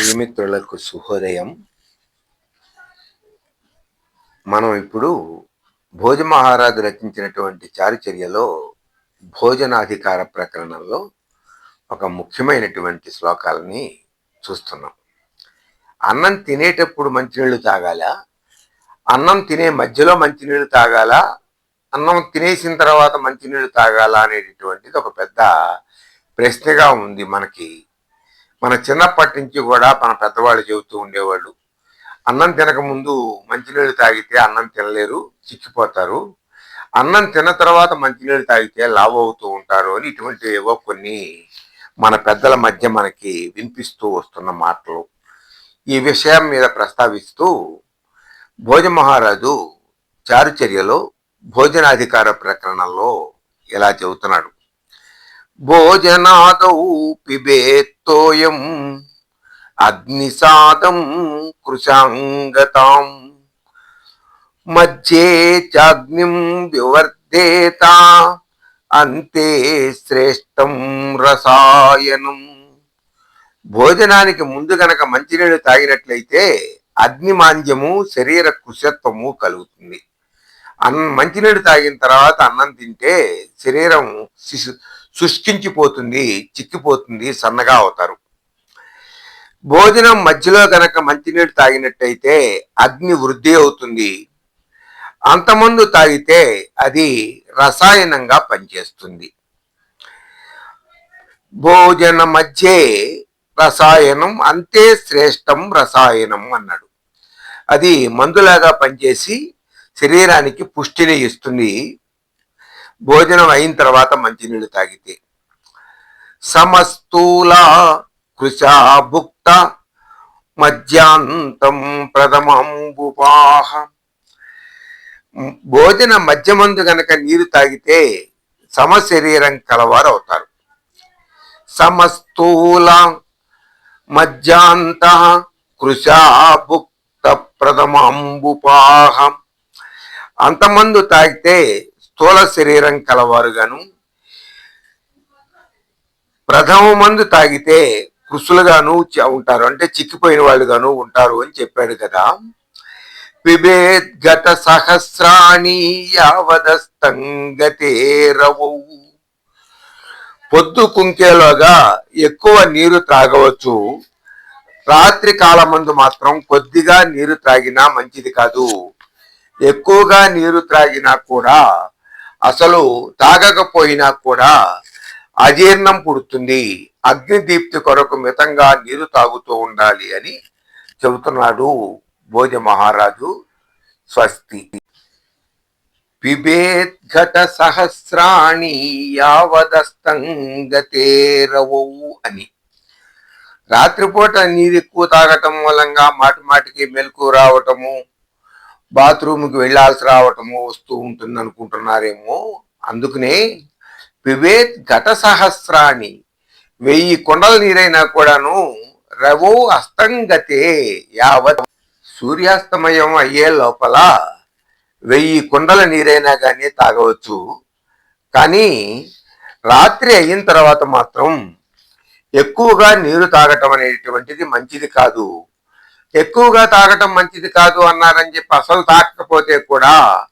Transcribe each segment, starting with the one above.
ప్రియమిత్రులకు శుభోదయం మనం ఇప్పుడు భోజ మహారాజు రచించినటువంటి చారుచర్యలో భోజనాధికార ప్రకరణంలో ఒక ముఖ్యమైనటువంటి శ్లోకాలని చూస్తున్నాం. అన్నం తినేటప్పుడు మంచినీళ్ళు తాగాల? అన్నం తినే మధ్యలో మంచినీళ్ళు తాగాల? అన్నం తినేసిన తర్వాత మంచినీళ్ళు తాగాల అనేటటువంటిది ఒక పెద్ద ప్రశ్నగా ఉంది మనకి మన చిన్నప్పటి నుంచి కూడా మన పెద్దవాళ్ళు చెబుతూ ఉండేవాళ్ళు. అన్నం తినకముందు మంచినీళ్ళు తాగితే అన్నం తినలేరు చిక్కిపోతారు. అన్నం తిన్న తర్వాత మంచినీళ్ళు తాగితే లావు అవుతూ ఉంటారు అని ఇటువంటి ఏవో కొన్ని మన పెద్దల మధ్య మనకి వినిపిస్తూ వస్తున్న మాటలు. ఈ విషయం మీద ప్రస్తావిస్తూ భోజ మహారాజు చారుచర్యలో భోజనాధికార ప్రకరణలో ఇలా చెబుతున్నాడు. భోజనాదౌ పిబేత్తోయం అగ్నిసాదం కృశాంగతాం మధ్యే చాగ్నిం వివర్ధేత. అంతే శ్రేష్టం రసాయనం. భోజనానికి ముందు గనక మంచినీళ్ళు తాగినట్లయితే అగ్నిమాంద్యము శరీర కృషత్వము కలుగుతుంది. అన్ మంచినీళ్ళు తాగిన తర్వాత అన్నం తింటే శరీరం శిశు శుష్కించిపోతుంది చిక్కిపోతుంది సన్నగా అవుతారు. భోజనం మధ్యలో గనక మంచినీరు తాగినట్టయితే అగ్ని వృద్ధి అవుతుంది. అంతమందు తాగితే అది రసాయనంగా పనిచేస్తుంది. భోజన మధ్యే రసాయనం అంతే శ్రేష్టం రసాయనం అన్నాడు. అది మందులాగా పనిచేసి శరీరానికి పుష్టిని ఇస్తుంది. భోజనం అయిన తర్వాత మంచినీళ్ళు తాగితే. సమస్తూల కృషాభుక్త మధ్యాంతం ప్రథమంబుపాహ. భోజన మధ్యమందు గనక నీరు తాగితే సమశరీరం కలవారు అవుతారు సమస్తూల మధ్యాంత కృషాభుక్త ప్రథమంబుపాహ. అంతమందు తాగితే స్థూల శరీరం కలవారుగాను. ప్రథమ మందు తాగితే కృషులుగాను ఉంటారు. అంటే చిక్కిపోయిన వాళ్ళుగాను ఉంటారు అని చెప్పాడు కదా. పిబేద్గత సహస్రాణి యావదస్తంగతేరవు పొద్దు కుంకేలోగా ఎక్కువ నీరు త్రాగవచ్చు. రాత్రి కాలమందు మాత్రం కొద్దిగా నీరు త్రాగినా మంచిది కాదు. ఎక్కువగా నీరు త్రాగినా కూడా అసలు తాగకపోయినా కూడా అజీర్ణం పుడుతుంది. అగ్నిదీప్తి కొరకు మితంగా నీరు తాగుతూ ఉండాలి అని చెబుతున్నాడు భోజ మహారాజు స్వస్తి. పిబేద్ఘట సహస్రాణి యావదస్తంగతేరవు అని. రాత్రిపూట నీరు ఎక్కువ తాగటం మూలంగా మాటిమాటికి మెలకు రావటము బాత్రూమ్కి వెళ్ళాల్సి రావటము వస్తూ ఉంటుంది అనుకుంటున్నారేమో అందుకనే పివేత్ ఘట సహస్రాన్ని వెయ్యి కొండల నీరైనా కూడాను రవో అస్తంగతే యావత్ సూర్యాస్తమయం అయ్యే లోపల వెయ్యి కుండల నీరైనా కానీ తాగవచ్చు. కానీ రాత్రి అయిన తర్వాత మాత్రం ఎక్కువగా నీరు తాగటం అనేటువంటిది మంచిది కాదు. ఎక్కువగా తాగటం మంచిది కాదు అన్నారని చెప్పి అసలు తాగకపోతే కూడా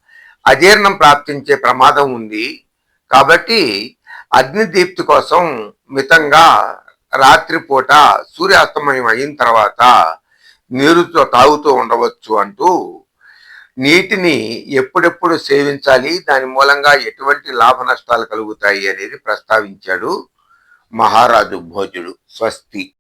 అజీర్ణం ప్రాప్తించే ప్రమాదం ఉంది. కాబట్టి అగ్నిదీప్తి కోసం మితంగా రాత్రిపూట సూర్యాస్తమయం అయిన తర్వాత నీరుతో తాగుతూ ఉండవచ్చు అంటూ నీటిని ఎప్పుడెప్పుడు సేవించాలి దాని మూలంగా ఎటువంటి లాభ నష్టాలు కలుగుతాయి అనేది ప్రస్తావించాడు మహారాజు భోజుడు. స్వస్తి.